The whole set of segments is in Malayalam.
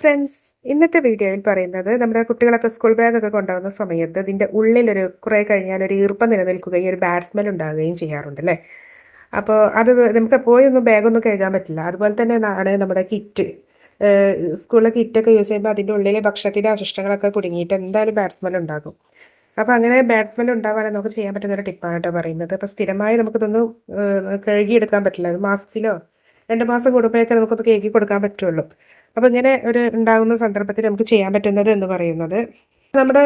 ഫ്രണ്ട്സ് ഇന്നത്തെ വീഡിയോയിൽ പറയുന്നത് നമ്മുടെ കുട്ടികളൊക്കെ സ്കൂൾ ബാഗൊക്കെ കൊണ്ടുവന്ന സമയത്ത് ഇതിന്റെ ഉള്ളിലൊരു കുറെ കഴിഞ്ഞാൽ ഒരു ഈർപ്പം നിലനിൽക്കുകയും ഒരു ബാഡ് സ്മെൽ ഉണ്ടാവുകയും ചെയ്യാറുണ്ട് അല്ലേ? അപ്പോൾ അത് നമുക്ക് പോയി ഒന്നും ബാഗൊന്നും കഴുകാൻ പറ്റില്ല. അതുപോലെ തന്നെ ആണ് നമ്മുടെ കിറ്റ് സ്കൂളിലെ കിറ്റൊക്കെ യൂസ് ചെയ്യുമ്പോൾ അതിന്റെ ഉള്ളിലെ ഭക്ഷണത്തിന്റെ അവശിഷ്ടങ്ങളൊക്കെ കുടുങ്ങിയിട്ട് എന്തായാലും ബാഡ് സ്മെൽ ഉണ്ടാകും. അപ്പോൾ അങ്ങനെ ബാഡ് സ്മെൽ ഉണ്ടാവാൻ നമുക്ക് ചെയ്യാൻ പറ്റുന്ന ഒരു ടിപ്പാണ് കേട്ടോ പറയുന്നത്. അപ്പോൾ സ്ഥിരമായി നമുക്കിതൊന്നും കഴുകിയെടുക്കാൻ പറ്റില്ല. അത് മാസത്തിലോ രണ്ട് മാസം കൂടുമ്പോഴൊക്കെ നമുക്കൊന്ന് കേൾക്കി കൊടുക്കാൻ പറ്റുള്ളൂ. അപ്പോൾ ഇങ്ങനെ ഒരു ഉണ്ടാകുന്ന സന്ദർഭത്തിൽ നമുക്ക് ചെയ്യാൻ പറ്റുന്നത് എന്ന് പറയുന്നത്. നമ്മുടെ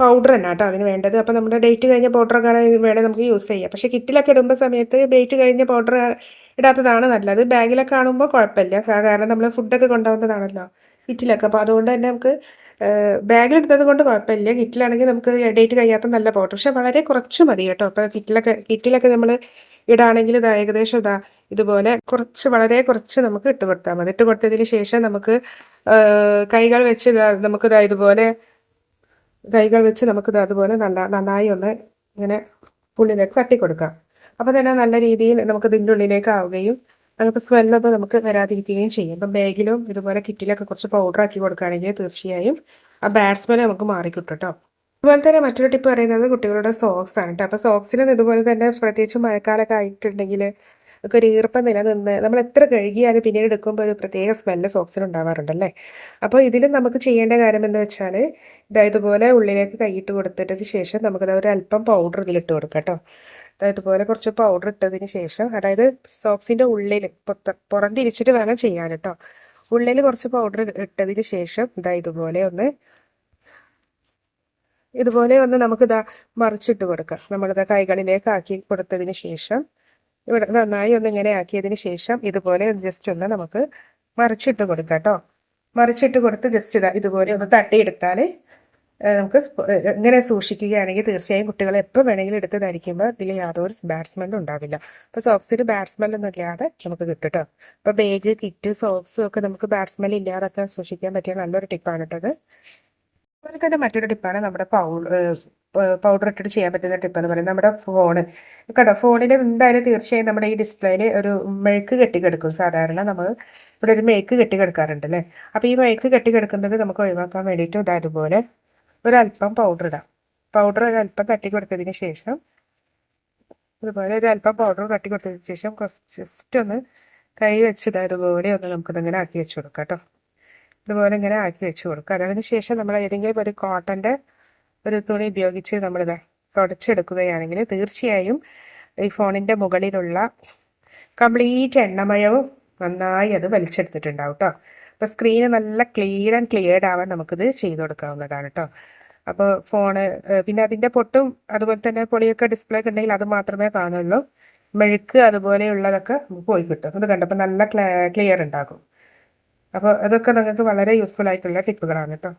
പൗഡർ തന്നെ കേട്ടോ അതിന് വേണ്ടത്. അപ്പോൾ നമ്മുടെ ഡേറ്റ് കഴിഞ്ഞ പൗഡറൊക്കെ വേണേൽ നമുക്ക് യൂസ് ചെയ്യാം. പക്ഷേ കിറ്റിലൊക്കെ ഇടുമ്പോൾ സമയത്ത് ഡേറ്റ് കഴിഞ്ഞ പൗഡർ ഇടാത്തതാണ് നല്ലത്. ബാഗിലൊക്കെ കാണുമ്പോൾ കുഴപ്പമില്ല. കാരണം നമ്മൾ ഫുഡൊക്കെ കൊണ്ടുപോകുന്നതാണല്ലോ. കിറ്റിലൊക്കെ. അപ്പോൾ അതുകൊണ്ട് തന്നെ നമുക്ക് ബാഗിൽ ഇടുന്നത് കൊണ്ട് കുഴപ്പമില്ല. കിറ്റിലാണെങ്കിൽ നമുക്ക് ഡേറ്റ് കഴിയാത്ത നല്ല പൗഡർ പക്ഷെ വളരെ കുറച്ച് മതി കേട്ടോ. അപ്പോൾ കിറ്റിലൊക്കെ കിറ്റിലൊക്കെ നമ്മൾ ഇടാണെങ്കിൽ ഇത് ഏകദേശം ഇതാ ഇതുപോലെ കുറച്ച് വളരെ കുറച്ച് നമുക്ക് ഇട്ട് കൊടുത്താൽ മതി. ഇട്ട് കൊടുത്തതിന് ശേഷം നമുക്ക് കൈകൾ വെച്ച് ഇതാ നമുക്കിതാ ഇതുപോലെ കൈകൾ വെച്ച് നമുക്കിത് അതുപോലെ നല്ല നന്നായി ഒന്ന് ഇങ്ങനെ ഉള്ളിലേക്ക് തട്ടി കൊടുക്കാം. തന്നെ നല്ല രീതിയിൽ നമുക്ക് ഇതിന്റെ ഉള്ളിലേക്ക് ആവുകയും നമുക്ക് സ്മെല്ലൊന്നും നമുക്ക് വരാതിരിക്കുകയും ചെയ്യും. ഇപ്പം ബാഗിലും ഇതുപോലെ കിറ്റിലൊക്കെ കുറച്ച് പൗഡർ ആക്കി കൊടുക്കുകയാണെങ്കിൽ തീർച്ചയായും ആ ബാഡ് സ്മെല്ല് നമുക്ക് മാറിക്കിട്ടും കേട്ടോ അതുപോലെ തന്നെ മറ്റൊരു ടിപ്പ് പറയുന്നത് കുട്ടികളുടെ സോക്സ് ആണ് കേട്ടോ അപ്പോൾ സോക്സിനും ഇതുപോലെ തന്നെ പ്രത്യേകിച്ച് മഴക്കാലമൊക്കെ ആയിട്ടുണ്ടെങ്കിൽ ഒക്കെ ഒരു ഈർപ്പം നിലനിന്ന് നമ്മൾ എത്ര കഴുകിയാലും പിന്നീട് എടുക്കുമ്പോൾ ഒരു പ്രത്യേക സ്മെല്ല് സോക്സിന് ഉണ്ടാവാറുണ്ടല്ലേ അപ്പോൾ ഇതിലും നമുക്ക് ചെയ്യേണ്ട കാര്യം എന്ന് വെച്ചാൽ ഇതായതുപോലെ ഉള്ളിലേക്ക് കൈയിട്ട് കൊടുത്തിട്ടതിന് ശേഷം നമുക്കത് ഒരു അല്പം പൗഡർ ഇതിലിട്ട് കൊടുക്കാം കേട്ടോ ഇതുപോലെ കുറച്ച് പൗഡർ ഇട്ടതിന് ശേഷം അതായത് സോക്സിന്റെ ഉള്ളിൽ പുറം തിരിച്ചിട്ട് വേണം ചെയ്യാൻ കേട്ടോ ഉള്ളിൽ കുറച്ച് പൗഡർ ഇട്ടതിന് ശേഷം ഇതാ ഇതുപോലെ ഒന്ന് ഇതുപോലെ ഒന്ന് നമുക്ക് നമുക്കിതാ മറിച്ചിട്ട് കൊടുക്കാം. നമ്മളിതാ കൈകളിലേക്ക് ആക്കി കൊടുത്തതിന് ശേഷം ഇവിടെ നന്നായി ഒന്ന് ഇങ്ങനെ ആക്കിയതിന് ശേഷം ഇതുപോലെ ഒന്ന് ജസ്റ്റ് ഒന്ന് നമുക്ക് മറിച്ചിട്ട് കൊടുക്കാം കേട്ടോ മറിച്ചിട്ട് കൊടുത്ത് ജസ്റ്റ് ഇതാ ഇതുപോലെ ഒന്ന് തട്ടിയെടുത്താൽ ഏഹ് നമുക്ക് ഇങ്ങനെ സൂക്ഷിക്കുകയാണെങ്കിൽ തീർച്ചയായും കുട്ടികൾ എപ്പോൾ വേണമെങ്കിലും എടുത്ത് ധരിക്കുമ്പോൾ ഇതിൽ യാതൊരു ബാഡ് ഉണ്ടാവില്ല. അപ്പോൾ സോക്സിൽ ബാഡ് ഇല്ലാതെ നമുക്ക് കിട്ടും കേട്ടോ. അപ്പോൾ ബേഗ് കിറ്റ് സോക്സും ഒക്കെ നമുക്ക് ബാഡ് സ്മെൽ ഇല്ലാതൊക്കെ സൂക്ഷിക്കാൻ പറ്റിയ നല്ലൊരു ടിപ്പാണ് കേട്ടത് അത് അതുപോലെ തന്നെ മറ്റൊരു ടിപ്പാണ് നമ്മുടെ പൗഡർ പൗഡർ ഇട്ടിട്ട് ചെയ്യാൻ പറ്റുന്ന ടിപ്പ് എന്ന് പറയുന്നത് നമ്മുടെ ഫോണ്. കേട്ടോ ഫോണിൽ എന്തായാലും തീർച്ചയായും നമ്മുടെ ഈ ഡിസ്പ്ലേയിൽ ഒരു മെഴുക്ക് കെട്ടിക്കിടക്കും. സാധാരണ നമ്മൾ ഇവിടെ ഒരു മെഴുക്ക് കെട്ടിക്കിടക്കാറുണ്ട് അല്ലേ? അപ്പോൾ ഈ മെഴുക്ക് കെട്ടിക്കിടക്കുന്നത് നമുക്ക് ഒഴിവാക്കാൻ വേണ്ടിയിട്ട് ഇതാ ഇതുപോലെ ഒരല്പം പൗഡർ ഇടാം. പൗഡർ ഒരല്പം തട്ടി കൊടുത്തതിന് ശേഷം ഇതുപോലെ ഒരല്പം പൗഡർ തട്ടി കൊടുത്തതിന് ശേഷം കുറച്ച് ജസ്റ്റ് ഒന്ന് കൈ വെച്ച് ഇതാ ഒന്ന് ഒന്ന് നമുക്കിതിങ്ങനെ ആക്കി വെച്ച് കൊടുക്കാം കേട്ടോ ഇതുപോലെ ഇങ്ങനെ ആക്കി വെച്ച് കൊടുക്കുക അതിന് ശേഷം നമ്മൾ ഏതെങ്കിലും ഒരു കോട്ടന്റെ ഒരു തുണി ഉപയോഗിച്ച് നമ്മളിത് തുടച്ചെടുക്കുകയാണെങ്കിൽ തീർച്ചയായും ഈ ഫോണിന്റെ മുകളിലുള്ള കംപ്ലീറ്റ് എണ്ണമയവും നന്നായി അത് വലിച്ചെടുത്തിട്ടുണ്ടാവും കേട്ടോ അപ്പോൾ സ്ക്രീന് നല്ല ക്ലിയർ ആൻഡ് ക്ലിയർഡ് ആവാൻ നമുക്കിത് ചെയ്ത് കൊടുക്കാവുന്നതാണ് കേട്ടോ അപ്പോൾ ഫോണ് പിന്നെ അതിന്റെ പൊട്ടും അതുപോലെ തന്നെ പൊളിയൊക്കെ ഡിസ്പ്ലേ ഒക്കെ ഉണ്ടെങ്കിൽ അത് മാത്രമേ കാണുള്ളൂ. മെഴുക്ക് അതുപോലെയുള്ളതൊക്കെ പോയി കിട്ടും. അത് കണ്ടപ്പോൾ നല്ല ക്ലിയർ ഉണ്ടാകും. അപ്പോൾ അതൊക്കെ നിങ്ങൾക്ക് വളരെ യൂസ്ഫുൾ ആയിട്ടുള്ള ടിപ്പുകളാണ് കേട്ടോ